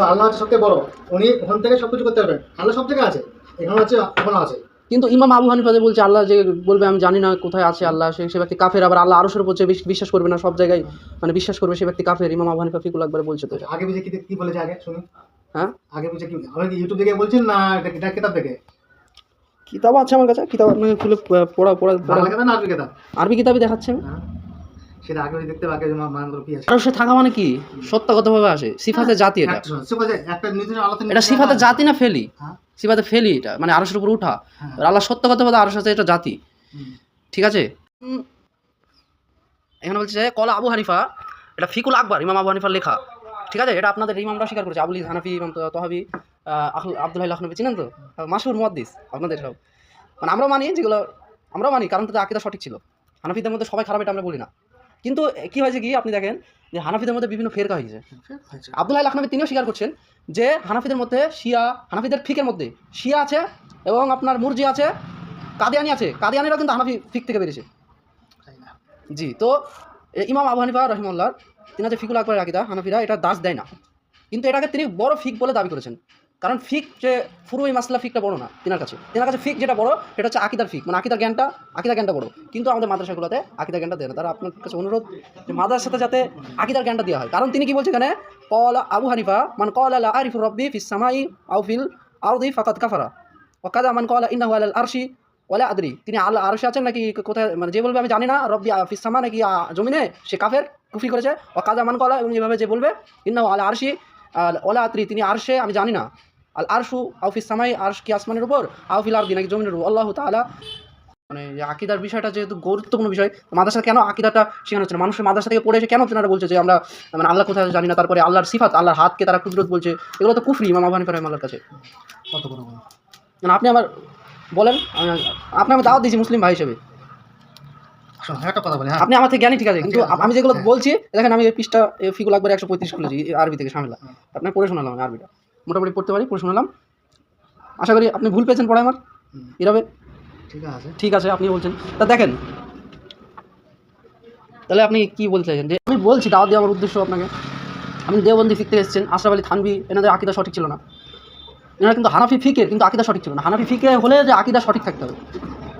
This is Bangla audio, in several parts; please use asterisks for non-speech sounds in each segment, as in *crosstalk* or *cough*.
আল্লাহ হচ্ছে সবথেকে বড়। উনি ওখান থেকে সবকিছু করতে পারবেন। আল্লাহ সব জায়গায় আছে। এখানে হচ্ছে এখনও আছে। কিন্তু ইমাম আবু হানিফা যে বলছে আল্লাহ যে বলবে আমি জানি না কোথায় আছে আল্লাহ। সে সে ব্যক্তি কাফের আবার আল্লাহ আরশের উপর যে বিশ্বাস করবে না সব জায়গায়। মানে বিশ্বাস করবে সে ব্যক্তি কাফের। ইমাম আবু হানিফা ফিকুল একবার বলছে তো। আগে পিছিয়ে কি কি বলেছে আগে? শুনুন। হ্যাঁ? আগে পিছিয়ে কি আপনি ইউটিউব থেকে বলছেন না এটা এটা কিতাব থেকে কিতাব আছে আমার কাছে। কিতাব আপনাকে খুলে পড়া পড়া কিতাব আরবি কিতাব? আরবি কিতাবই দেখাচ্ছে। হ্যাঁ। সেটা আগে দেখতে মানে কি আছে। আরশে থাকা মানে কি? সত্যগতভাবে আসে। সিফাতে জাতি এটা। শুনুন, suppose একটা নিজের আলোচনা এটা সিফাতে জাতি না ফেলি? হ্যাঁ। সিফাতে ফেলি এটা মানে আরশের উপর উঠা। হ্যাঁ। আল্লাহ সত্যগতভাবে আরশ আছে এটা জাতি। ঠিক আছে? এখানে বলছে কলা আবু হানিফা এটা ফিকুল আকবর ইমাম আবু হানিফার লেখা। ঠিক আছে? এটা আপনাদের ইমামরা স্বীকার করেছে। আবুল হানাফি ইমাম তহাবি আব্দুল্লাহ লখনবী চিনেন তো? মাসুর মুহাদ্দিস আপনাদের সব। মানে আমরা মানি যেগুলো আমরাও মানি কারণ তাদের আকিদা সঠিক ছিল। হানাফিদের মধ্যে সবাই খারাপ এটা আমরা বলি না। কিন্তু কি হয়েছে কি আপনি দেখেন যে হানাফিদের মধ্যে বিভিন্ন ফেরকা হয়েছে। আব্দুল্লাহ লখনবী তিনিও স্বীকার করছেন যে হানাফিদের মধ্যে শিয়া হানাফিদের ফিকের মধ্যে শিয়া আছে এবং আপনার মুরজি আছে কাদিয়ানি আছে। কাদিয়ানিরা কিন্তু হানাফি ফিক থেকে বেরিয়েছে। জি তো ইমাম আবু হানিফা রহিমুল্লাহ তিনি যে ফিকুল আকবর আকিদা হানাফিরা এটা দাস দেয় না। কিন্তু এটাকে তিনি বড় ফিক বলে দাবি করেছেন। কারণ ফিক যে ফুরুই মাসলা ফিকটা বড় না তিনার কাছে। তিনার কাছে ফিক যেটা বড় সেটা হচ্ছে আকিদার ফিক। মানে আকিদার জ্ঞানটা আকিদার জ্ঞানটা বড়। কিন্তু আমাদের মাদ্রাসাগুলোতে আকিদার জ্ঞানটা দেয় না। তারা আপনার কাছে অনুরোধ যে মাদ্রাসাতে যাতে আকিদার জ্ঞানটা দেওয়া হয়। কারণ তিনি কি বলছেন এখানে? কলা আবু হানিফা মান কলা লা আরিফুর রব্বি ফিস সামাই আউ ফিল আউদি ফাকাত কাফারা। ওকাদা মান কলা ইন্নাহু আলাল আরশি ওলা আদরি। তিনি আল্লাহ আরশে আছেন নাকি কোথায়? মানে যে বলবে আমি জানি না। রব্বি আ, ফিস সামা নাকি জমিনে সে কাফের কুফি করেছে। ও কাজা মান কলা এবং যেভাবে যে বলবে ইন্নাহু আলা আরশি আল ওলা আদরি। তিনি আরশে আমি জানি না। আল আরশু আউফিস সামাই আরশ কি আসমানের উপর আউফিল আরদি নাকি জমিনের উপর। আল্লাহ তাআলা মানে যে আকিদার বিষয়টা যেহেতু গুরুত্বপূর্ণ বিষয় মাদ্রাসা কেন আকিদাটা শেখানো হচ্ছে না? মানুষের মাদ্রাসা থেকে পড়ে এসে কেন তেনারা বলছে যে আমরা মানে আল্লাহ কোথায় জানি না তারপরে আল্লাহর সিফাত আল্লাহর হাতকে তারা কুদরত বলছে এগুলো তো কুফরি ইমাম আবু হানিফা রহমাল্লাহর কাছে। কত বড় বড় মানে আপনি আমার বলেন আপনি আমি দাওয়াত দিয়েছি মুসলিম ভাই হিসেবে। হ্যাঁ। আপনি আমার থেকে জ্ঞানী ঠিক আছে কিন্তু আমি যেগুলো হ্যাঁ। বলছি দেখেন আমি এই পৃষ্ঠা ফিগুল একবার একশো পঁয়ত্রিশ খুলেছি আরবি থেকে সামিলা আপনার পড়ে শোনালাম আরবিটা। মোটামুটি পড়তে পারি পড়ে শোনালাম। আশা করি আপনি ভুল পেয়েছেন পড়ায় আমার। এভাবে? ঠিক আছে। ঠিক আছে আপনি বলছেন। তা দেখেন তাহলে আপনি কি বলতে চাইছেন? যে আমি বলছি দাওয়া দেওয়া আমার উদ্দেশ্য আপনাকে। আপনি দেওবন্দি ফিকতে এসেছেন আশরাফ আলী থানবি এনাদের আকিদা সঠিক ছিল না। এনারা কিন্তু হানাফি ফিকের কিন্তু আকিদা সঠিক ছিল না। হানাফি ফিকে হলে যে আকিদা সঠিক থাকতে হবে।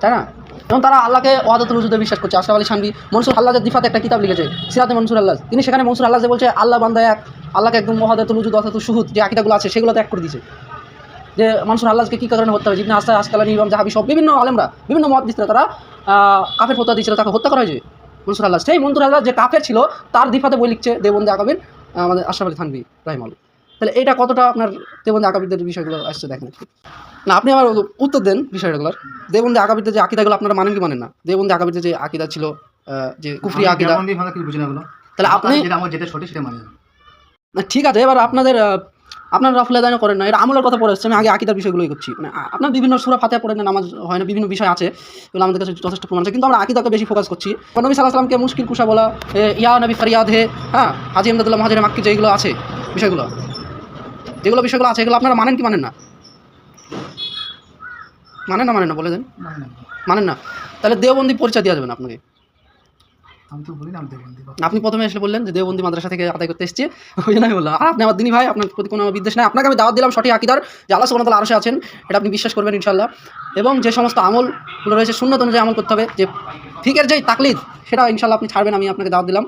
তাই না? এবং তারা আল্লাহকে ওয়াদাতুল রুজুদে বিশ্বাস করছে। আশরাফ আলী শানবি মনসুর আল্লাহ দিফাতে একটা কিতাব লিখেছে সিরাতে মনসুর আল্লাহ। তিনি সেখানে মনসুর আল্লাহ বলছে আল্লাহ বান্দা এক আল্লাহকে একদম ওয়াদাতুল রুজুদ অর্থাৎ সুহুদ যে আকিদাগুলো আছে সেগুলো ত্যাগ করে দিয়েছে। যে মনসুর আল্লাহকে কী কারণে হত্যা হয়েছে? ইবনে আস্তা আসকালানি এবং জাহাবি সব বিভিন্ন আলেমরা বিভিন্ন মত দিচ্ছে তারা কাফের ফতোয়া দিয়েছিল তাকে হত্যা করা হয়েছে মনসুর আল্লাহ। সেই মনসুর আল্লাহ যে কাফের ছিল তার দিফাতে বই লিখছে দেবন্দে আহ, আমাদের আশরাফ আলী থানবি রাহিমাল তাহলে এটা কতটা আপনার দেবন্দে আকাবিদের বিষয়গুলো আসছে দেখেন। না আপনি আমার উত্তর দেন বিষয়গুলোর। দেবন্দে আকাবিদের যে আকিদাগুলো আপনারা মানেন কি মানেন না? দেবন্দে আকাবিদের যে আকিদা ছিল যে কুফরি আকিদা। তাহলে আপনি যেটা সঠিক সেটা না ঠিক আছে এবার আপনাদের আপনারা রাফলে দায়না করেন না এটা আমলের কথা পড়ে আসছে আমি আগে আকিদার বিষয়গুলোই করছি। মানে আপনার বিভিন্ন সুরা ফাতে পড়েন না নামাজ হয় না বিভিন্ন বিষয় আছে এগুলো আমাদের কাছে যথেষ্ট প্রমাণ আছে কিন্তু আমরা আকিদাকে বেশি ফোকাস করছি। নবী সাল্লাহ মুশকিল কুশা বলা ইয়া নবী ফরিয়াদ হে হ্যাঁ হাজি আমদাদুল্লাহ মহাজির মাক্কি যেগুলো আছে বিষয়গুলো। যেগুলো বিষয়গুলো আছে এগুলো আপনারা মানেন কি মানেন না? মানেন না মানেন না বলে দেন। মানেন না। তাহলে দেওবন্দি পরিচয় দেওয়া যাবে না আপনাকে। আপনি প্রথমে এসে বললেন যে দেওবন্দি মাদ্রাসা থেকে আদায় করতে এসেছি। ওই জন্য আমি বললাম আর আপনি আমার দিনী ভাই আপনার প্রতি কোনো বিদ্বেষ নাই। আপনাকে আমি দাওয়াত দিলাম সঠিক আকিদার যে আল্লাহ তাআলা আরশে আছেন এটা আপনি বিশ্বাস করবেন ইনশাল্লাহ এবং যে সমস্ত আমলগুলো রয়েছে শূন্যত অনুযায়ী আমল করতে হবে যে ফিকের যেই তাকলিদ সেটা ইনশাল্লাহ আপনি ছাড়বেন আমি আপনাকে দাওয়াত দিলাম।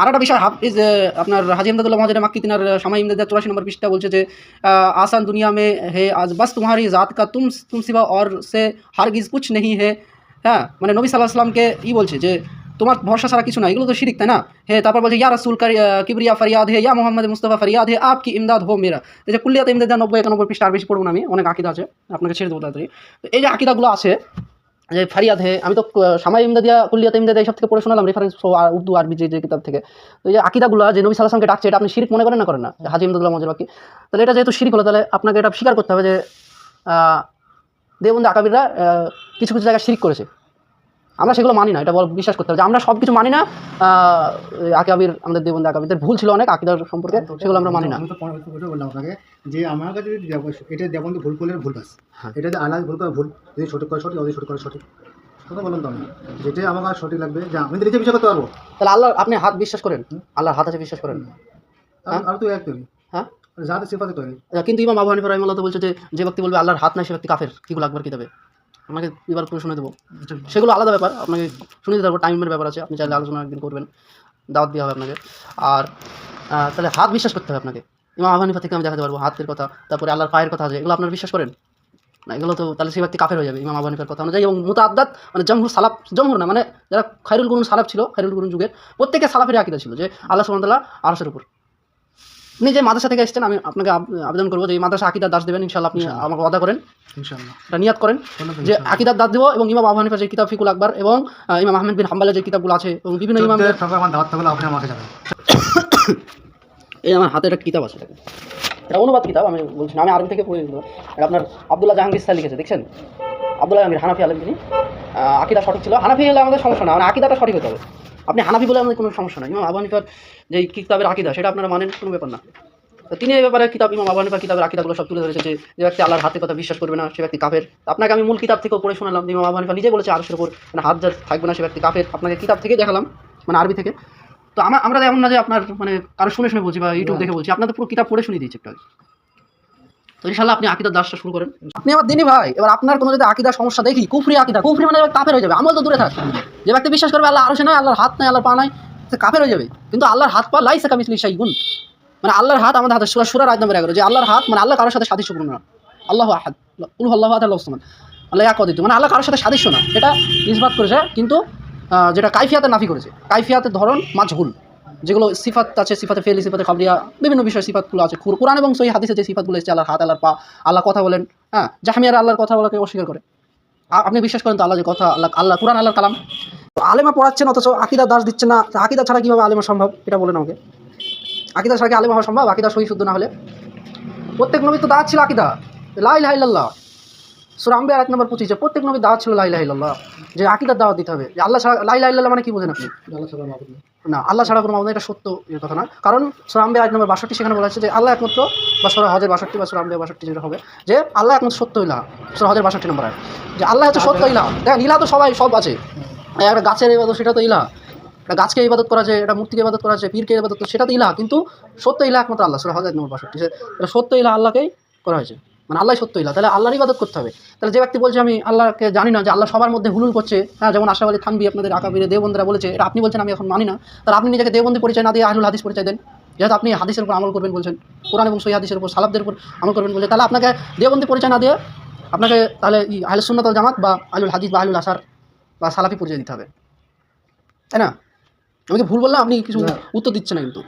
আর একটা বিষয় হাফিজ আপনার হাজি আমদাদুল্লাহ মহাজির মাক্কি, তিনার সময় ইমদাদ চৌরাশি নম্বর পৃষ্ঠা বলছে যে আসান দুনিয়া মে হে, আজ বাস তোমারি জাত কা তুম তুম সিবা और সে হারগিজ কুছ নেই হে। হ্যাঁ মানে নবী সাল্লাহ সাল্লামকে ই বলছে যে, তোমার ভরসা ছাড়া কিছু না এগুলো তো শিরিক, তাই না? হে, তারপর বলছে, ইয়া রাসুল কিবরিয়া ফরিয়াদ হে, ইয়া মোহাম্মদ মুস্তফা ফরিয়াদ হে, আপ কি ইমদাদ হো মেরা। এই যে কুল্লিয়াতে ইমদাদ নব্বই একানব্বই পৃষ্ঠা আর বেশি পড়ব না আমি, অনেক আকিদা আছে, আপনাকে ছেড়ে দেবো তাড়াতাড়ি। তো এই যে আকিদাগুলো আছে যে ফারিয়াদ হে আমি তো সামাই ইমদাদিয়া কুল্লিয়াতে ইমদাদ এইসব থেকে পড়ে শোনালাম রেফারেন্স উর্দু আরবি যে যে কিতাব থেকে। তো এই যে আকিদাগুলো যে নবী সালামকে ডাকছে এটা আপনি শিরিক মনে করেন না? করেন না। হাজি ইমদাদুল্লাহ মজুর বাকি তাহলে এটা যেহেতু শিরিক হলো তাহলে আপনাকে এটা স্বীকার করতে হবে যে দেবন্ধু আকাবিররা কিছু কিছু জায়গায় শিরিক করেছে। আমরা সেগুলো মানি না এটা বল বিশ্বাস করতে হবে যে আমরা সব কিছু মানি না। আকাবির আমাদের দেবন্দে আকাবিরদের ভুল ছিল অনেক আকিদার সম্পর্কে সেগুলো আমরা মানি না। বললাম আপনাকে যে আমার কাছে যদি দেব- এটা দেবন্দি ভুল করলে ভুল বাস। হ্যাঁ। এটা আল্লাহ ভুল করে ভুল যদি সঠিক করে সঠিক যদি সঠিক করে সঠিক কথা বললাম তো আমি যেটা আমার কাছে সঠিক লাগবে যে আমি নিজে বিশ্বাস করতে পারব। তাহলে আল্লাহ আপনি হাত বিশ্বাস করেন? আল্লাহর হাত আছে বিশ্বাস করেন? আর- আর তুই এক হ্যাঁ? জাহাদের সিফাতে তৈরি আচ্ছা, কিন্তু ইমাম আবু হানিফা রহিমাল্লাহ তো বলছে যে যে ব্যক্তি বলবে আল্লাহর হাত নাই সে ব্যক্তি কাফের কীগুলো কি কিতাবে আপনাকে এবার করে শুনে দেবো। সেগুলো আলাদা ব্যাপার, আপনাকে শুনে দিতে পারব টাইমের ব্যাপার আছে, আপনি চাইলে আলোচনা একদিন করবেন, দাওয়াত দেওয়া হবে আপনাকে। আর তাহলে হাত বিশ্বাস করতে হবে আপনাকে। ইমাম আবু হানিফা থেকে আমি দেখাতে পারব, হাতের কথা, তারপরে আল্লাহর পায়ের কথা আছে, এগুলো আপনারা বিশ্বাস করেন? না, এগুলো তো তাহলে সেই ব্যক্তি কাফের হয়ে যাবে, ইমাম আবু হানিফার কথা। অনুযায়ী এবং মুতাদ্দাত মানে জমহুর সালাফ, জমহুর না মানে যারা খাইরুল গুরুন সালাফ ছিল খাইরুল গুরুন যুগের প্রত্যেকে সালাফের আকিদা ছিল যে আল্লাহ সুমতাল্লাহ আরসের উপর। আপনি যে মাদ্রাসা থেকে এসেছেন আমি আপনাকে আবেদন করব যে এই মাদ্রাসা আকিদার দাস দেবেন ইনশাল্লাহ আপনি আমাকে ওয়াদা করেন। ইনশাল্লাহ এটা নিয়াত করেন যে আকিদার দাস দেবো এবং ইমাম আবু হানিফার যে কিতাব ফিকুল আকবর এবং ইমাম আহমেদ বিন হাম্বালের যে কিতাবগুলো আছে এবং বিভিন্ন ইমাম আমার আপনি আমাকে যাবেন *coughs* এই আমার হাতে একটা কিতাব আছে। এটা অনুবাদ কিতাব আমি বলছি আমি আরবি থেকে পড়ে দিল এটা আপনার আবদুল্লাহ জাহাঙ্গীর স্যার লিখেছে দেখছেন? আবদুল্লাহ জাহাঙ্গীর হানাফি আলেম তিনি। আকিদা সঠিক ছিল। হানাফি হলে আমাদের সমস্যা না মানে আকিদাটা সঠিক হতে হবে। আপনি হানাফি বলে আমাদের কোনো সমস্যা নাই। ইমাম আবু হানিফার যে কিতাবের আকিদা সেটা আপনারা মানেন কোনো ব্যাপার না। তো তিনি এই ব্যাপারে কিতাব ইমাম আবু হানিফার কিতাবের আকিদাগুলো সব তুলে ধরেছে যে যে ব্যক্তি আল্লাহর হাতে কথা বিশ্বাস করবে না সে ব্যক্তি কাফের। আপনাকে আমি মূল কিতাব থেকেও পড়ে শোনালাম যে ইমাম আবু হানিফা নিজে বলেছে আরশের উপর মানে হাত যার থাকবে না সে ব্যক্তি কাফের। আপনাকে কিতাব থেকে দেখালাম মানে আরবি থেকে। তো আমার আমরা এমন না যে আপনার মানে কারও শুনে শুনে বলছি বা ইউটিউব দেখে বলছি আপনাদের পুরো কিতাব পড়ে শুনিয়ে দিচ্ছি একটু। তো ইনশাল্লাহ আপনি আকিদার দাসটা শুরু করেন। আপনি আমার দিনই ভাই, এবার আপনার কোনো যদি আকিদার সমস্যা দেখি, কুফরি আকিদা, কুফরি মানে কাফের হয়ে যাবে। আমল তো দূরে থাক। যে ব্যক্তি বিশ্বাস করবে আল্লাহ আরও নয়, আল্লাহর হাত নাই, আল্লাহর পা নাই, সে কাফের হয়ে যাবে। কিন্তু আল্লাহর হাত পা লাইসা কামিসলি শাই গুণ মানে আল্লাহর হাত আমাদের হাতে সুরা সুরা রাজ নম্বর যে আল্লাহর হাত মানে আল্লাহ কারোর সাথে সাদৃশ্যপূর্ণ না। আল্লাহ আহাদ। উল আল্লাহ আল্লাহ আল্লাহ এক অদ্বিতীয় মানে আল্লাহ কারোর সাথে সাদৃশ্য না। এটা নিষ্পাত করেছে, কিন্তু যেটা কাইফিয়াতে নাফি করেছে। কাইফিয়াতের ধরন মাঝহুল যেগুলো সিফাত আছে, সিফাতে ফেলি, সিফাতে খাবরিয়া বিভিন্ন বিষয় সিফাতগুলো আছে। কুর- কোরআন এবং সই হাদিসে যে সিফাতগুলো এসেছে আল্লাহর হাত, আল্লাহর পা, আল্লাহ কথা বলেন হ্যাঁ? জাহামিয়ার আল্লাহর কথা বলাকে অস্বীকার করে। আপনি বিশ্বাস করেন তো আল্লাহ যে কথা, আল্লাহ আল্লাহ, কোরআন, আল্লাহর কালাম? আলেমা পড়াচ্ছেন, অথচ আকিদা দাস দিচ্ছে না। আকিদা ছাড়া কীভাবে আলেমা সম্ভব? এটা বলেন আমাকে। আকিদা ছাড়া কি আলেমা হওয়া সম্ভব? আকিদা সহি, শুদ্ধ না হলে? প্রত্যেক নবী তো দাঁত ছিল আকিদা। লাই লাইল্লাহ সুরাম্বে এক নম্বর পঁচিশে, প্রত্যেক নবী দাওয়াত ছিল লাই লাইল্লাহ যে আকিদার দাওয়াত দিতে হবে। আল্লাহ ছাড়া লাই লাইল্লাহ মানে কি বোঝেন আপনি? আল্লাহ ছাড়া। না, আল্লাহ ছাড়া কোনো মাবুদ এটা সত্য এর কথা না। কারণ সুরাম্বে আজ নম্বর বাষট্টি, সেখানে বলা হচ্ছে যে আল্লাহ একমাত্র বা সোরা হজের বাষট্টি বা সুরাম্বে বাষট্টি যেটা হবে, যে আল্লাহ একমাত্র সত্য ইলাহ, সোরা হজের বাষট্টি নম্বর যে আল্লাহ হচ্ছে সত্য ইলাহ। দেখেন, ইলাহ তো সবাই, সব আছে। একটা গাছের ইবাদত, সেটা তো ইলাহ। একটা গাছকে ইবাদত করা যায় এটা মূর্তিকে ইবাদত করা যায় পীরকে ইবাদত সেটা তো ইলাহ। কিন্তু সত্য ইলা একমাত্র আল্লাহ, সোরা হজের নম্বর বাষট্টি। সত্য ইলা আল্লাহকেই করা হয়েছে। মানে আল্লাহ সত্য ইলা তাহলে আল্লাহর ইবাদত করতে হবে। তাহলে যে ব্যক্তি বলছে আমি আল্লাহকে জানি না যে আল্লাহ সবার মধ্যে হুলুল করছে হ্যাঁ যেমন আশরাফ আলী থানবি আপনাদের আকাবিরে দেবন্দরা বলেছে এটা আপনি বলছেন আমি এখন মানি না। তাহলে আপনি নিজেকে দেবন্দি পরিচয় না দিয়ে আহলুল হাদিস পরিচয় দেন। যেহেতু আপনি হাদিসের উপর আমল করবেন বলছেন কোরআন এবং সই হাদিসের উপর সালাবদের উপর আমল করবেন বলছেন তাহলে আপনাকে দেবন্দি পরিচয় না দিয়ে আপনাকে তাহলে ই আহলে সুন্নাত জামাত বা আলুল হাদিস বা আলুল আসার বা সালাফি পরিচয় দিতে হবে। তাই না? আমি ভুল বললাম আপনি কিছু উত্তর দিচ্ছেন না কিন্তু।